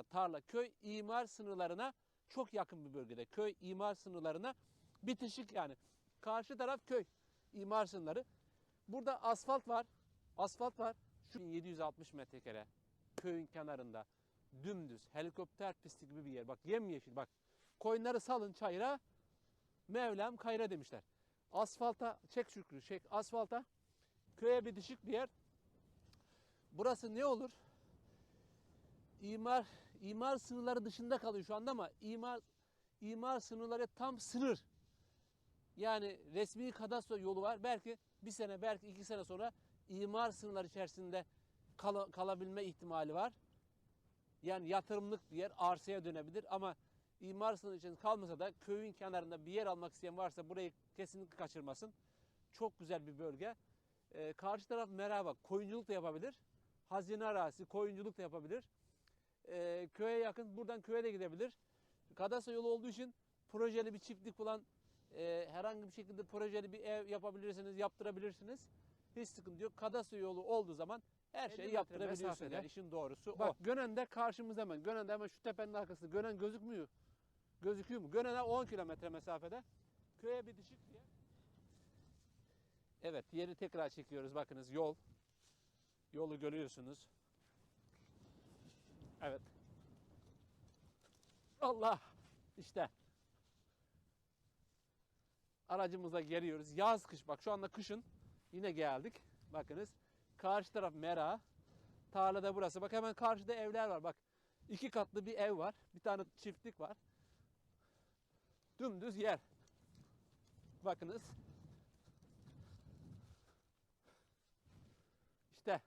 kadar tarla, köy imar sınırlarına çok yakın bir bölgede. Köy imar sınırlarına bitişik yani. Karşı taraf köy imar sınırları. Burada asfalt var. Asfalt var. Şu 760 metrekare köyün kenarında dümdüz helikopter pisti gibi bir yer. Bak yemyeşil bak. Koyunları salın çayıra. Mevlam kayra demişler. Asfalta çek Şükrü çek asfalta. Köye bitişik bir yer. Burası ne olur? İmar imar sınırları dışında kalıyor şu anda ama imar imar sınırları tam sınır. Yani resmi kadastro yolu var. Belki bir sene, belki iki sene sonra imar sınırları içerisinde kala- kalabilme ihtimali var. Yani yatırımlık bir yer arsaya dönebilir ama imar sınırı için kalmasa da köyün kenarında bir yer almak isteyen varsa burayı kesinlikle kaçırmasın. Çok güzel bir bölge. Ee, karşı taraf merhaba, koyunculuk da yapabilir. Hazine arazisi, koyunculuk da yapabilir. Ee, köye yakın, buradan köye de gidebilir. Kadastro yolu olduğu için projeli bir çiftlik falan e, herhangi bir şekilde projeli bir ev yapabilirsiniz, yaptırabilirsiniz. Hiç sıkıntı yok. Kadastro yolu olduğu zaman her 50 şeyi yaptırabiliyorsun. Yani işin doğrusu Bak o. Gönen'de karşımızda hemen. Gönen'de hemen şu tepenin arkasında. Gönen gözükmüyor. Gözüküyor mu? Gönen'e 10 kilometre mesafede. Köye bitişik diye. Evet, yeri tekrar çekiyoruz. Bakınız yol. Yolu görüyorsunuz. Evet. Allah! İşte. Aracımıza geliyoruz. Yaz kış. Bak şu anda kışın. Yine geldik. Bakınız. Karşı taraf mera. Tarlada burası. Bak hemen karşıda evler var. Bak. iki katlı bir ev var. Bir tane çiftlik var. Dümdüz yer. Bakınız. İşte